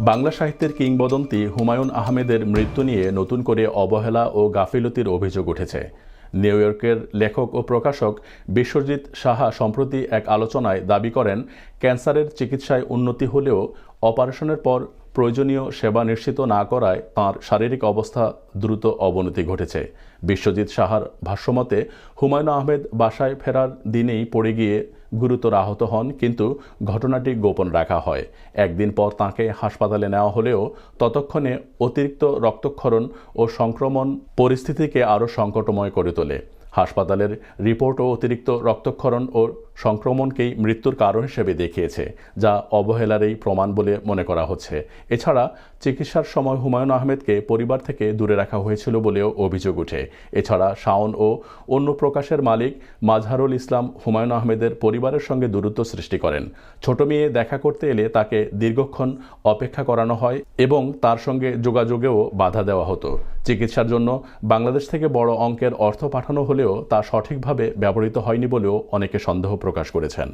বাংলা সাহিত্যের কিংবদন্তি হুমায়ুন আহমেদের মৃত্যু নিয়ে নতুন করে অবহেলা ও গাফিলতির অভিযোগ উঠেছে। নিউ ইয়র্কের লেখক ও প্রকাশক বিশ্বজিৎ সাহা সম্প্রতি এক আলোচনায় দাবি করেন, ক্যান্সারের চিকিৎসায় উন্নতি হলেও অপারেশনের পর প্রয়োজনীয় সেবা নিশ্চিত না করায় তাঁর শারীরিক অবস্থা দ্রুত অবনতি ঘটেছে। বিশ্বজিৎ সাহার ভাষ্যমতে, হুমায়ুন আহমেদ বাসায় ফেরার দিনেই পড়ে গিয়ে গুরুতর আহত হন, কিন্তু ঘটনাটি গোপন রাখা হয়। একদিন পর তাঁকে হাসপাতালে নেওয়া হলেও ততক্ষণে অতিরিক্ত রক্তক্ষরণ ও সংক্রমণ পরিস্থিতিকে আরও সংকটময় করে তোলে। হাসপাতালের রিপোর্ট ও অতিরিক্ত রক্তক্ষরণ ও সংক্রমণকেই মৃত্যুর কারণ হিসেবে দেখিয়েছে, যা অবহেলারই প্রমাণ বলে মনে করা হচ্ছে। এছাড়া চিকিৎসার সময় হুমায়ুন আহমেদকে পরিবার থেকে দূরে রাখা হয়েছিল বলেও অভিযোগ ওঠে। এছাড়া শাওন ও অন্য প্রকাশের মালিক মাজহারুল ইসলাম হুমায়ুন আহমেদের পরিবারের সঙ্গে দূরত্ব সৃষ্টি করেন। ছোট মেয়ে দেখা করতে এলে তাকে দীর্ঘক্ষণ অপেক্ষা করানো হয় এবং তার সঙ্গে যোগাযোগেও বাধা দেওয়া হতো। চিকিৎসার জন্য বাংলাদেশ থেকে বড় অঙ্কের অর্থ পাঠানো হলেও তা সঠিকভাবে ব্যবহৃত হয়নি বলেও অনেকে সন্দেহ প্রকাশ করেছেন।